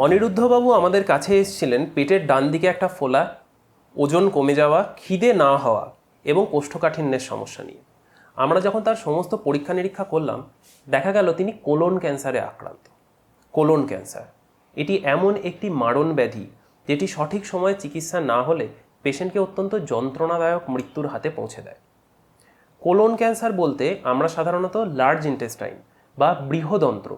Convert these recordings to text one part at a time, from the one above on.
অনিরুদ্ধবাবু আমাদের কাছে এসেছিলেন, পেটের ডান দিকে একটা ফোলা, ওজন কমে যাওয়া, খিদে না হওয়া এবং কোষ্ঠকাঠিন্যের সমস্যা নিয়ে। আমরা যখন তার সমস্ত পরীক্ষা নিরীক্ষা করলাম, দেখা গেল তিনি কোলন ক্যান্সারে আক্রান্ত। Colon cancer. এটি এমন একটি মারণ ব্যাধি যেটি সঠিক সময়ে চিকিৎসা না হলে পেশেন্টকে অত্যন্ত যন্ত্রণাদায়ক মৃত্যুর হাতে পৌঁছে দেয়। কোলন ক্যান্সার বলতে আমরা সাধারণত লার্জ ইন্টেস্টাইন বা বৃহদন্ত্র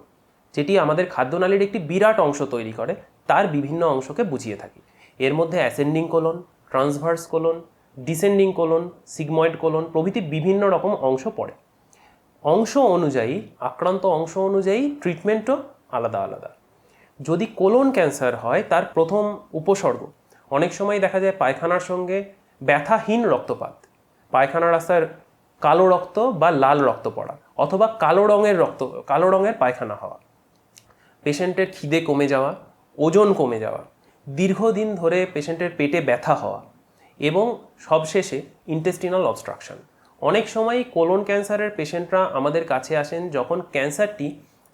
যেটি আমাদের খাদ্যনালীর একটি বিরাট অংশ তৈরি করে, তার বিভিন্ন অংশকে বুঝিয়ে থাকি। এর মধ্যে ascending colon transverse colon descending colon sigmoid colon প্রভৃতি বিভিন্ন রকম অংশ পড়ে। অংশ অনুযায়ী, আক্রান্ত অংশ অনুযায়ী ট্রিটমেন্টও আলাদা আলাদা। যদি কোলন ক্যান্সার হয়, তার প্রথম উপসর্গ, অনেক সময় দেখা যায় পায়খানার সঙ্গে ব্যথাহীন রক্তপাত। পায়খানা রাস্তার কালো রক্ত বা লাল রক্ত পড়া, অথবা কালো রঙের রক্ত, কালো রঙের পায়খানা হওয়া। পেশেন্টের খিদে কমে যাওয়া, ওজন কমে যাওয়া, দীর্ঘদিন ধরে পেশেন্টের পেটে ব্যথা হওয়া এবং সবশেষে ইন্টেস্টিনাল অবস্ট্রাকশন অনেক সময় কোলন ক্যান্সারের পেশেন্টরা আমাদের কাছে আসেন যখন ক্যান্সারটি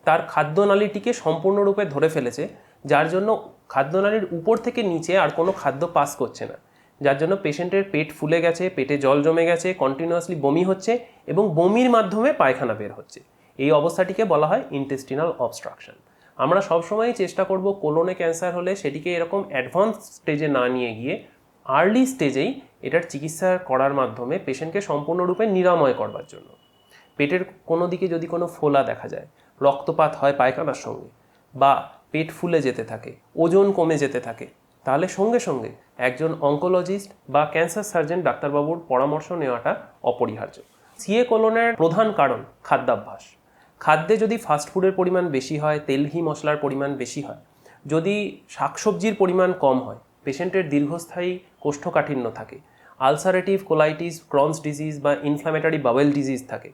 তার খাদ্যনালীটিকে সম্পূর্ণরূপে ধরে ফেলেছে, যার জন্য খাদ্যনালীর উপর থেকে নিচে আর কোনো খাদ্য পাস করছে না। যার জন্য পেশেন্টের পেট ফুলে গেছে, পেটে জল জমে গেছে কন্টিনিউয়াসলি বমি হচ্ছে এবং বমির মাধ্যমে পায়খানা বের হচ্ছে। এই অবস্থাটিকে বলা হয় ইন্টেস্টিনাল অবস্ট্রাকশন আমরা সবসময়ই চেষ্টা করব কোলনে ক্যান্সার হলে সেটিকে এরকম অ্যাডভান্স স্টেজে না নিয়ে গিয়ে আর্লি স্টেজেই এটার চিকিৎসা করার মাধ্যমে পেশেন্টকে সম্পূর্ণরূপে নিরাময় করবার জন্য। পেটের কোনো দিকে যদি কোনো ফোলা দেখা যায়, রক্তপাত হয় পায়খানার সঙ্গে বা পেট ফুলে যেতে থাকে, ওজন কমে যেতে থাকে, তাহলে সঙ্গে সঙ্গে একজন অঙ্কোলজিস্ট বা ক্যান্সার সার্জন ডাক্তারবাবুর পরামর্শ নেওয়াটা অপরিহার্য। সিএ কোলনের প্রধান কারণ খাদ্যাভ্যাস। খাদ্যে যদি ফাস্টফুডের পরিমাণ বেশি হয়, তেল, ঘি মশলার পরিমাণ বেশি হয়, যদি শাকসবজির পরিমাণ কম হয়, পেশেন্টের দীর্ঘস্থায়ী কোষ্ঠকাঠিন্য থাকে আলসারেটিভ কোলাইটিস ক্রনস ডিজিজ বা ইনফ্ল্যামেটারি বাওয়েল ডিজিজ থাকে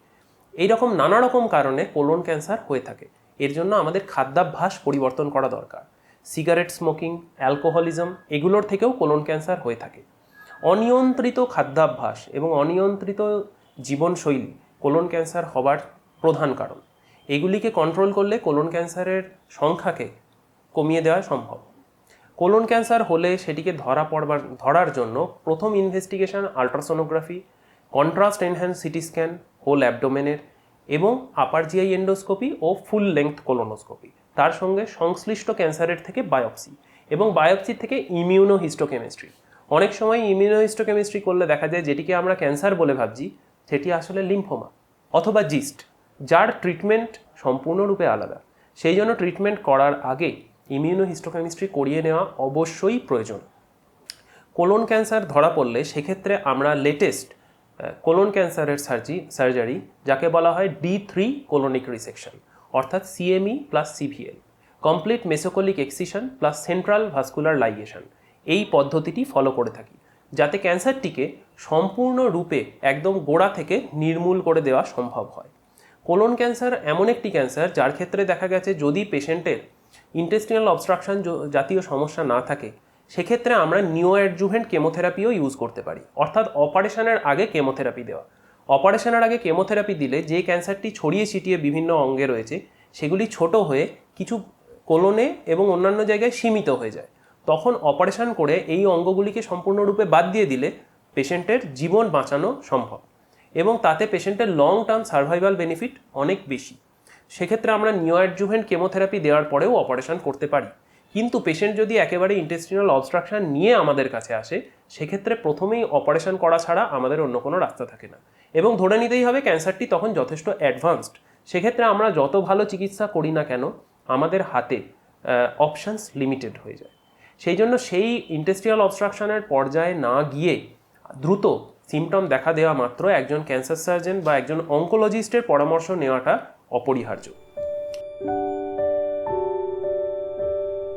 এই রকম নানা রকম কারণে কোলন ক্যান্সার হয়ে থাকে। এর জন্য আমাদের খাদ্যাভ্যাস পরিবর্তন করা দরকার। সিগারেট স্মোকিং অ্যালকোহলিজম এগুলোর থেকেও কোলন ক্যান্সার হয়ে থাকে। অনিয়ন্ত্রিত খাদ্যাভ্যাস এবং অনিয়ন্ত্রিত জীবনশৈলী কোলন ক্যান্সার হবার প্রধান কারণ। এগুলিকে কন্ট্রোল করলে কোলন ক্যান্সারের সংখ্যাকে কমিয়ে দেওয়া সম্ভব। কোলন ক্যান্সার হলে সেটিকে ধরা পড়বার, ধরার জন্য প্রথম investigation ultrasonography contrast enhance CT scan whole অ্যাবডোমেনের এবং আপার জিআই এন্ডোস্কোপি ও ফুল লেংথ কোলোনোস্কোপি তার সঙ্গে সংশ্লিষ্ট ক্যান্সারের থেকে বায়োপসি এবং বায়োপসি থেকে ইমিউনো হিস্টোকেমিস্ট্রি অনেক সময় ইমিউনো হিস্টোকেমিস্ট্রি করলে দেখা যায় যেটিকে আমরা ক্যান্সার বলে ভাবছি, সেটি আসলে লিম্ফোমা অথবা জিস্ট যার ট্রিটমেন্ট সম্পূর্ণরূপে আলাদা। সেই জন্য ট্রিটমেন্ট করার আগে ইমিউনো হিস্টোকেমিস্ট্রি করিয়ে নেওয়া অবশ্যই প্রয়োজন। কোলন ক্যান্সার ধরা পড়লে সেক্ষেত্রে আমরা লেটেস্ট কোলন ক্যান্সারের সার্জি সার্জারি যাকে বলা হয় ডি থ্রি কোলোনিক রিসেকশন অর্থাৎ CME plus CVL complete mesocolic excision plus central vascular ligation এই পদ্ধতিটি ফলো করে থাকি, যাতে ক্যান্সারটিকে সম্পূর্ণরূপে একদম গোড়া থেকে নির্মূল করে দেওয়া সম্ভব হয়। কোলন ক্যান্সার এমন একটি ক্যান্সার যার ক্ষেত্রে দেখা গেছে যদি পেশেন্টের ইন্টেস্টিনাল অবস্ট্রাকশন জাতীয় সমস্যা না থাকে, সেক্ষেত্রে আমরা নিও অ্যাডজুভেন্ট কেমোথেরাপিও ইউজ করতে পারি। অর্থাৎ অপারেশনের আগে কেমোথেরাপি দেওয়া। অপারেশনের আগে কেমোথেরাপি দিলে যে ক্যান্সারটি ছড়িয়ে ছিটিয়ে বিভিন্ন অঙ্গে রয়েছে, সেগুলি ছোট হয়ে কিছু কোলনে এবং অন্যান্য জায়গায় সীমিত হয়ে যায়। তখন অপারেশন করে এই অঙ্গগুলিকে সম্পূর্ণরূপে বাদ দিয়ে দিলে পেশেন্টের জীবন বাঁচানো সম্ভব। এবং তাতে পেশেন্টের লং টার্ম সার্ভাইভাল বেনিফিট অনেক বেশি। সেক্ষেত্রে আমরা নিওয়াডজুভেন্ট কেমোথেরাপি দেওয়ার পরেও অপারেশন করতে পারি। কিন্তু পেশেন্ট যদি একেবারে ইন্টেস্টিনাল অবস্ট্রাকশন নিয়ে আমাদের কাছে আসে, সেক্ষেত্রে প্রথমেই অপারেশন করা ছাড়া আমাদের অন্য কোনো রাস্তা থাকে না। এবং ধরে নিতেই হবে ক্যান্সারটি তখন যথেষ্ট অ্যাডভান্সড সেক্ষেত্রে আমরা যত ভালো চিকিৎসা করি না কেন, আমাদের হাতে অপশানস লিমিটেড হয়ে যায়। সেই জন্য সেই ইন্টেস্টিনাল অবস্ট্রাকশনের পর্যায়ে না গিয়ে দ্রুত সিমটম দেখা দেওয়া মাত্র একজন ক্যান্সার সার্জন বা একজন অঙ্কোলজিস্টের পরামর্শ নেওয়াটা অপরিহার্য।